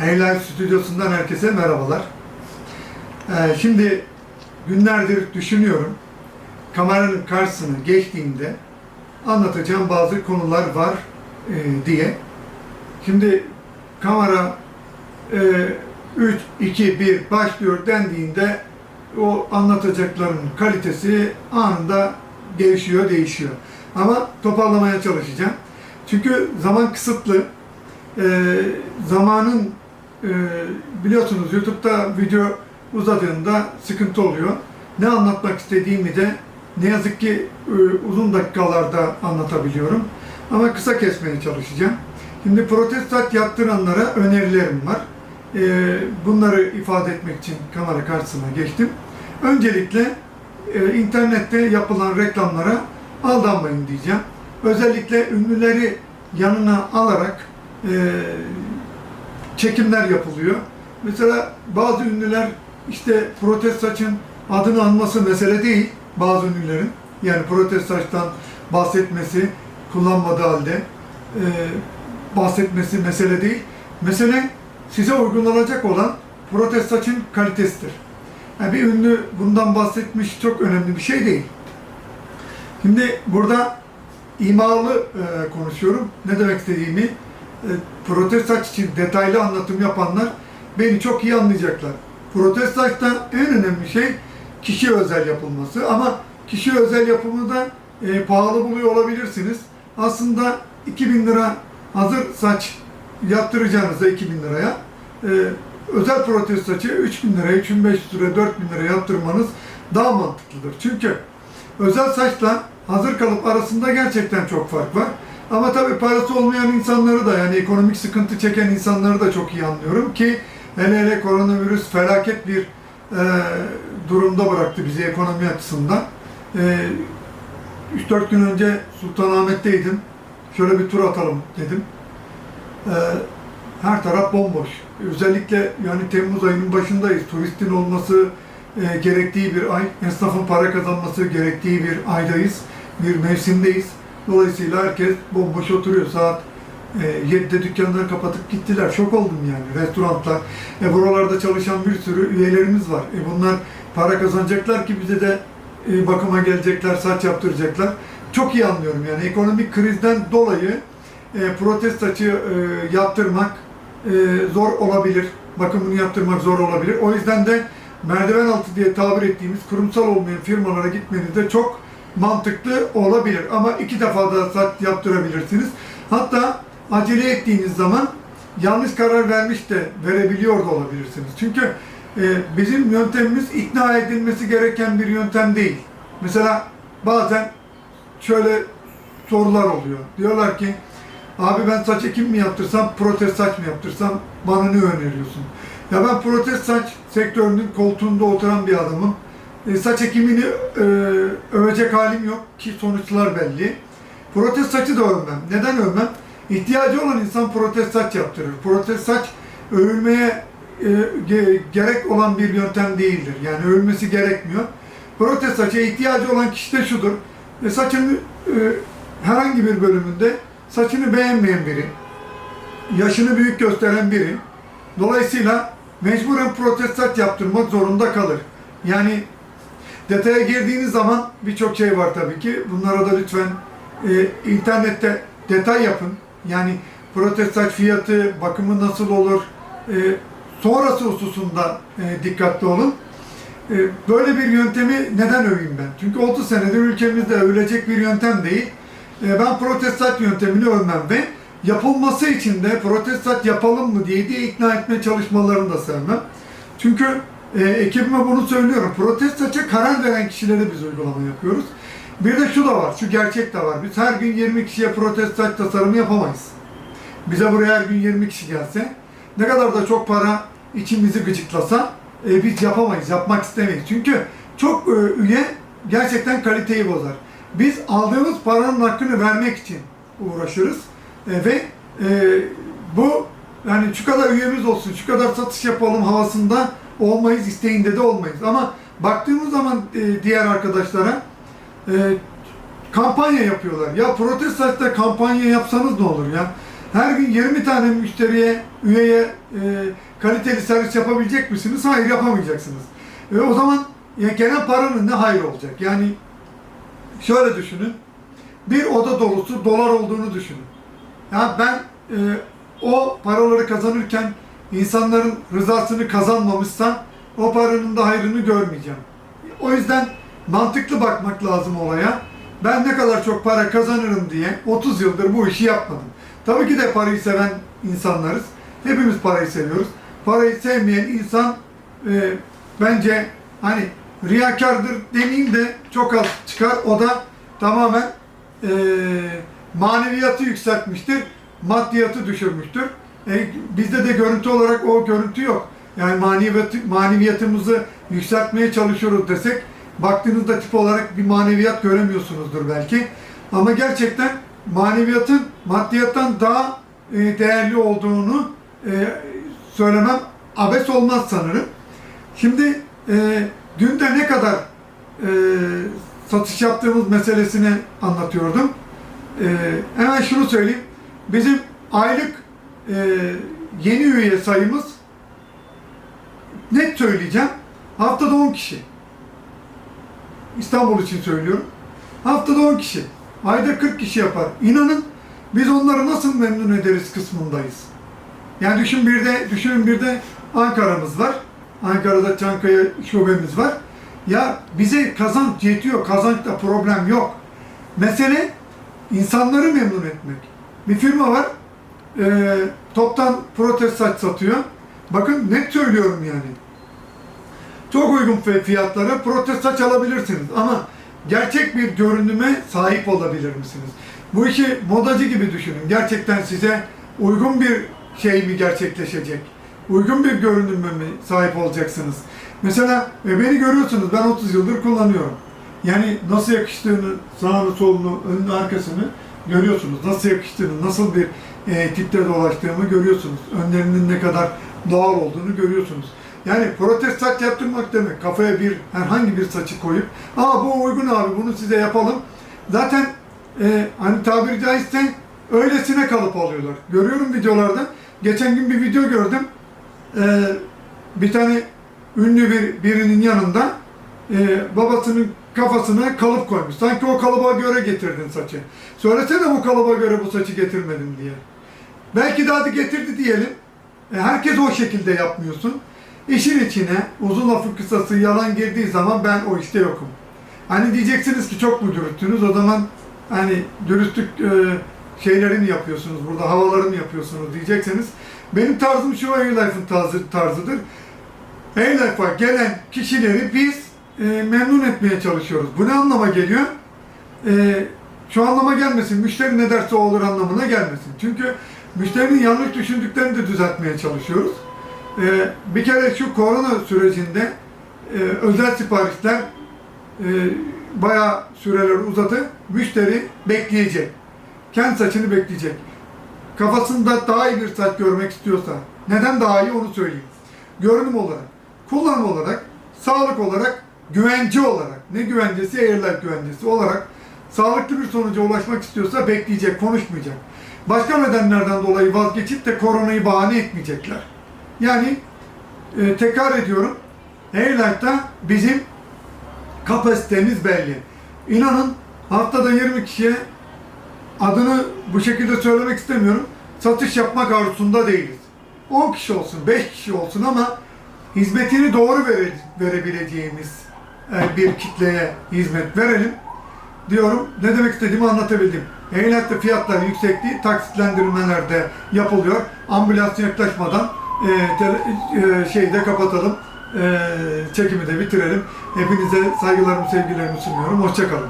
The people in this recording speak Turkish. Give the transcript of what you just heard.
Eylem Stüdyosu'ndan herkese merhabalar. Ee, şimdi günlerdir düşünüyorum. Kameranın karşısına geçtiğimde anlatacağım bazı konular var e, diye. Şimdi kamera e, 3, 2, 1 başlıyor dendiğinde o anlatacakların kalitesi anında değişiyor, değişiyor. Ama toparlamaya çalışacağım. Çünkü zaman kısıtlı. Ee, zamanın e, biliyorsunuz YouTube'da video uzadığında sıkıntı oluyor. Ne anlatmak istediğimi de ne yazık ki e, uzun dakikalarda anlatabiliyorum. Ama kısa kesmeye çalışacağım. Şimdi protestat yaptıranlara önerilerim var. Ee, bunları ifade etmek için kamera karşısına geçtim. Öncelikle e, internette yapılan reklamlara aldanmayın diyeceğim. Özellikle ünlüleri yanına alarak e, çekimler yapılıyor. Mesela bazı ünlüler işte protest saçın adını anması mesele değil bazı ünlülerin. Yani protest saçtan bahsetmesi kullanmadığı halde e, bahsetmesi mesele değil. Mesele size uygulanacak olan protest saçın kalitesidir. Yani bir ünlü bundan bahsetmiş çok önemli bir şey değil. Şimdi burada imalı e, konuşuyorum. Ne demek istediğimi e, protest saç için detaylı anlatım yapanlar beni çok iyi anlayacaklar. Protest saçta en önemli şey kişi özel yapılması ama kişi özel yapımı da e, pahalı buluyor olabilirsiniz. Aslında 2000 lira hazır saç yaptıracağınızda 2000 liraya e, özel protest saçı 3000 liraya, 3500 liraya, 4000 liraya yaptırmanız daha mantıklıdır. Çünkü özel saçla hazır kalıp arasında gerçekten çok fark var. Ama tabii parası olmayan insanları da yani ekonomik sıkıntı çeken insanları da çok iyi anlıyorum ki hele hele koronavirüs felaket bir e, durumda bıraktı bizi ekonomi açısından. E, 3-4 gün önce Sultanahmet'teydim. Şöyle bir tur atalım dedim. E, her taraf bomboş. Özellikle yani Temmuz ayının başındayız. Turistin olması e, gerektiği bir ay, esnafın para kazanması gerektiği bir aydayız, bir mevsimdeyiz. Dolayısıyla herkes bomboş oturuyor. Saat e, 7'de dükkanları kapatıp gittiler. Şok oldum yani. Restoranlar, e, buralarda çalışan bir sürü üyelerimiz var. E, bunlar para kazanacaklar ki bize de e, bakıma gelecekler, saç yaptıracaklar. Çok iyi anlıyorum yani ekonomik krizden dolayı e, protest saçı e, yaptırmak e, zor olabilir. Bakımını yaptırmak zor olabilir. O yüzden de merdiven altı diye tabir ettiğimiz kurumsal olmayan firmalara gitmeniz de çok mantıklı olabilir. Ama iki defa da saç yaptırabilirsiniz. Hatta acele ettiğiniz zaman yanlış karar vermiş de verebiliyor da olabilirsiniz. Çünkü e, bizim yöntemimiz ikna edilmesi gereken bir yöntem değil. Mesela bazen şöyle sorular oluyor. Diyorlar ki abi ben saç ekim mi yaptırsam, protez saç mı yaptırsam bana ne öneriyorsun? Ya ben protez saç sektörünün koltuğunda oturan bir adamım. Saç ekimini e, övecek halim yok ki sonuçlar belli. Protez saçı da övmem. Neden övmem? İhtiyacı olan insan protez saç yaptırır. Protez saç övülmeye e, ge- gerek olan bir yöntem değildir. Yani övülmesi gerekmiyor. Protez saça ihtiyacı olan kişi de şudur. E, saçının e, herhangi bir bölümünde saçını beğenmeyen biri, yaşını büyük gösteren biri, dolayısıyla mecburen protez saç yaptırmak zorunda kalır. Yani detaya girdiğiniz zaman birçok şey var tabii ki. Bunlara da lütfen e, internette detay yapın. Yani protez saç fiyatı, bakımı nasıl olur, e, sonrası hususunda e, dikkatli olun. E, böyle bir yöntemi neden öveyim ben? Çünkü 30 senedir ülkemizde övülecek bir yöntem değil. E, ben protestat yöntemini övmem ve yapılması için de protestat yapalım mı diye diye ikna etme çalışmalarını da sevmem. Çünkü e, ekibime bunu söylüyorum. Protestatça karar veren kişilere biz uygulama yapıyoruz. Bir de şu da var, şu gerçek de var. Biz her gün 20 kişiye protestat tasarımı yapamayız. Bize buraya her gün 20 kişi gelse, ne kadar da çok para içimizi gıcıklasa e, biz yapamayız, yapmak istemeyiz. Çünkü çok e, üye gerçekten kaliteyi bozar. Biz aldığımız paranın hakkını vermek için uğraşırız E, ve e, bu yani şu kadar üyemiz olsun, şu kadar satış yapalım havasında olmayız, isteğinde de olmayız. Ama baktığımız zaman e, diğer arkadaşlara e, kampanya yapıyorlar. Ya protest saçta kampanya yapsanız ne olur ya? Her gün 20 tane müşteriye, üyeye e, kaliteli servis yapabilecek misiniz? Hayır yapamayacaksınız. E, o zaman ya gelen paranın ne hayır olacak? Yani şöyle düşünün. Bir oda dolusu dolar olduğunu düşünün. Ya ben e, o paraları kazanırken insanların rızasını kazanmamışsam o paranın da hayrını görmeyeceğim. O yüzden mantıklı bakmak lazım olaya. Ben ne kadar çok para kazanırım diye 30 yıldır bu işi yapmadım. Tabii ki de parayı seven insanlarız. Hepimiz parayı seviyoruz. Parayı sevmeyen insan e, bence hani riyakardır demeyeyim de çok az çıkar. O da tamamen e, maneviyatı yükseltmiştir, maddiyatı düşürmüştür. E, bizde de görüntü olarak o görüntü yok. Yani maneviyatı, maneviyatımızı yükseltmeye çalışıyoruz desek, baktığınızda tip olarak bir maneviyat göremiyorsunuzdur belki. Ama gerçekten maneviyatın maddiyattan daha e, değerli olduğunu e, söylemem abes olmaz sanırım. Şimdi e, dün de ne kadar e, satış yaptığımız meselesini anlatıyordum. E, hemen şunu söyleyeyim. Bizim aylık yeni üye sayımız net söyleyeceğim. Haftada 10 kişi. İstanbul için söylüyorum. Haftada 10 kişi. Ayda 40 kişi yapar. İnanın biz onları nasıl memnun ederiz kısmındayız. Yani düşün bir de, düşünün bir de Ankara'mız var. Ankara'da Çankaya şubemiz var. Ya bize kazanç yetiyor. Kazançta problem yok. Mesele insanları memnun etmek. Bir firma var. E, toptan protez saç satıyor. Bakın net söylüyorum yani. Çok uygun fi- fiyatlara protez saç alabilirsiniz ama gerçek bir görünüme sahip olabilir misiniz? Bu işi modacı gibi düşünün. Gerçekten size uygun bir şey mi gerçekleşecek? Uygun bir görünüme mi sahip olacaksınız? Mesela e, beni görüyorsunuz ben 30 yıldır kullanıyorum. Yani nasıl yakıştığını, sağını, solunu, önünü, arkasını görüyorsunuz. Nasıl yakıştığını, nasıl bir e, tipte dolaştığımı görüyorsunuz. Önlerinin ne kadar doğal olduğunu görüyorsunuz. Yani protez saç yaptırmak demek kafaya bir herhangi bir saçı koyup aa bu uygun abi bunu size yapalım. Zaten e, hani tabiri caizse öylesine kalıp alıyorlar. Görüyorum videolarda. Geçen gün bir video gördüm. E, bir tane ünlü bir birinin yanında e, babasının kafasına kalıp koymuş. Sanki o kalıba göre getirdin saçı. Söylesene bu kalıba göre bu saçı getirmedim diye. Belki de hadi getirdi diyelim. E, herkes o şekilde yapmıyorsun. İşin içine uzun lafı kısası yalan girdiği zaman ben o işte yokum. Hani diyeceksiniz ki çok mu dürüstsünüz o zaman hani dürüstlük e, şeyleri mi yapıyorsunuz burada havaları mı yapıyorsunuz diyecekseniz benim tarzım şu Airlife'ın tarzı, tarzıdır. Airlife'a gelen kişileri biz e, memnun etmeye çalışıyoruz. Bu ne anlama geliyor? E, şu anlama gelmesin, müşteri ne derse olur anlamına gelmesin. Çünkü müşterinin yanlış düşündüklerini de düzeltmeye çalışıyoruz. Ee, bir kere şu korona sürecinde e, özel siparişler e, bayağı süreler uzadı. Müşteri bekleyecek. Kendi saçını bekleyecek. Kafasında daha iyi bir saç görmek istiyorsa, neden daha iyi onu söyleyeyim. Görünüm olarak, kullanım olarak, sağlık olarak, güvence olarak, ne güvencesi, Airlife güvencesi olarak sağlıklı bir sonuca ulaşmak istiyorsa bekleyecek, konuşmayacak. Başka nedenlerden dolayı vazgeçip de koronayı bahane etmeyecekler. Yani e, tekrar ediyorum. Airlight'ta bizim kapasitemiz belli. İnanın haftada 20 kişiye adını bu şekilde söylemek istemiyorum. Satış yapmak arzusunda değiliz. 10 kişi olsun, 5 kişi olsun ama hizmetini doğru vere, verebileceğimiz e, bir kitleye hizmet verelim diyorum. Ne demek istediğimi anlatabildim. Ehliyette fiyatlar yüksek değil, taksitlendirmeler de yapılıyor. Ambulans yaklaşmadan e, tele, e, şeyi de kapatalım. E, çekimi de bitirelim. Hepinize saygılarımı, sevgilerimi sunuyorum. Hoşçakalın.